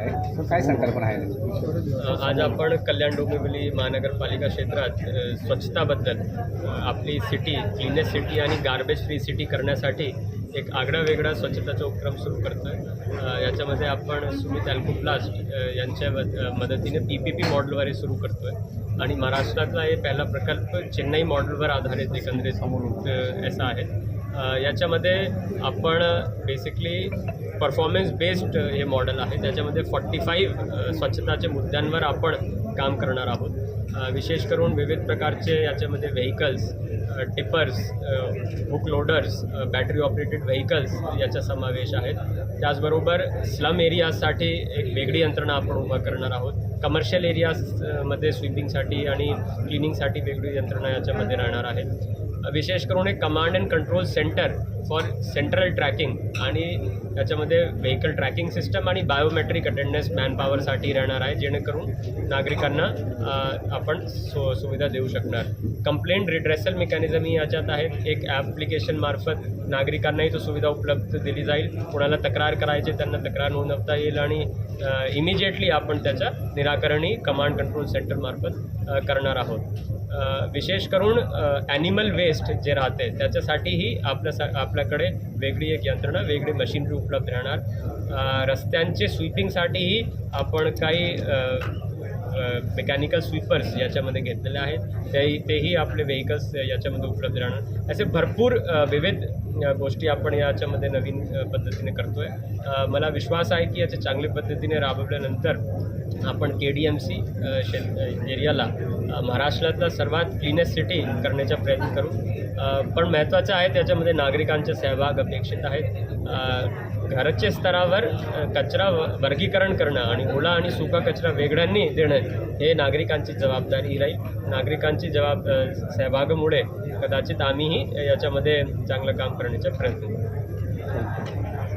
काय संकल्पना आहे आज आपण कल्याण डोंबिवली महानगरपालिका क्षेत्रात स्वच्छताबद्दल आपली सिटी क्लीनेस्ट सिटी आणि गार्बेज फ्री सिटी करण्यासाठी एक आगळा वेगळा स्वच्छताचा उपक्रम सुरू करतो आहे याच्यामध्ये आपण सुमित अल्कोप्लास्ट यांच्या मदतीने पी पी पी मॉडेलवर सुरू करतो आहे आणि महाराष्ट्रातला हे पहिला प्रकल्प चेन्नई मॉडेलवर आधारित एकंदरीत असा आहे. याच्यामध्ये आपण बेसिकली परफॉर्मन्स बेस्ड हे मॉडेल आहे. त्याच्यामध्ये फॉर्टी फाईव्ह स्वच्छताच्या मुद्द्यांवर आपण काम करणार आहोत. विशेष करून विविध प्रकारचे याच्यामध्ये vehicles tippers book loaders battery operated vehicles याचा समावेश आहे. त्याचबरोबर स्लम एरियाजसाठी एक वेगळी यंत्रणा आपण उभा करणार आहोत. कमर्शियल एरियाजमध्ये स्विपिंगसाठी आणि क्लिनिंगसाठी वेगळी यंत्रणा याच्यामध्ये राहणार आहे. विशेष करून एक command and control centre for central tracking आणि याच्यामध्ये व्हेकल ट्रॅकिंग सिस्टम आणि बायोमेट्रिक अटेंडन्स मॅनपॉवरसाठी राहणार आहे जेणेकरून नागरिकांना आपण सु सुविधा देऊ शकणार. कंप्लेंट रिड्रेसल मेकॅनिझम ही याच्यात आहेत एक ॲप्लिकेशनमार्फत नागरिकांनाही तो सुविधा उपलब्ध दिली जाईल. कोणाला तक्रार करायची त्यांना तक्रार नोंदवता येईल आणि इमिजिएटली आपण त्याच्या निराकरणही कमांड कंट्रोल सेंटरमार्फत करणार आहोत. विशेष करून ॲनिमल वेस्ट जे राहते त्याच्यासाठीही आपल्या सा आपल्याकडे वेगळी एक यंत्रणा वेगळी मशीनरी उपलब्ध राहणार. रस्त्यांचे स्वीपिंगसाठीही आपण काही मेकॅनिकल स्वीपर्स याच्यामध्ये घेतलेले आहेत तेही तेही आपले व्हेकल्स याच्यामध्ये उपलब्ध राहणार. असे भरपूर विविध गोष्टी आपण याच्यामध्ये नवीन पद्धतीने करतो आहे मला विश्वास आहे की याचे चांगल्या पद्धतीने राबवल्यानंतर आपण के डी एम सी एरियाला महाराष्ट्रातला सर्वात क्लीनेस्ट सिटी करण्याचा प्रयत्न करू. पण महत्त्वाचं आहे त्याच्यामध्ये नागरिकांचे सहभाग अपेक्षित आहेत. घरच्या स्तरावर कचरा व- वर्गीकरण करणं आणि ओला आणि सुका कचरा वेगळ्यांनी देणं हे नागरिकांची जबाबदारी राहील. नागरिकांची जबाब सहभागामुळे कदाचित आम्हीही याच्यामध्ये चांगलं काम करण्याचा प्रयत्न करू.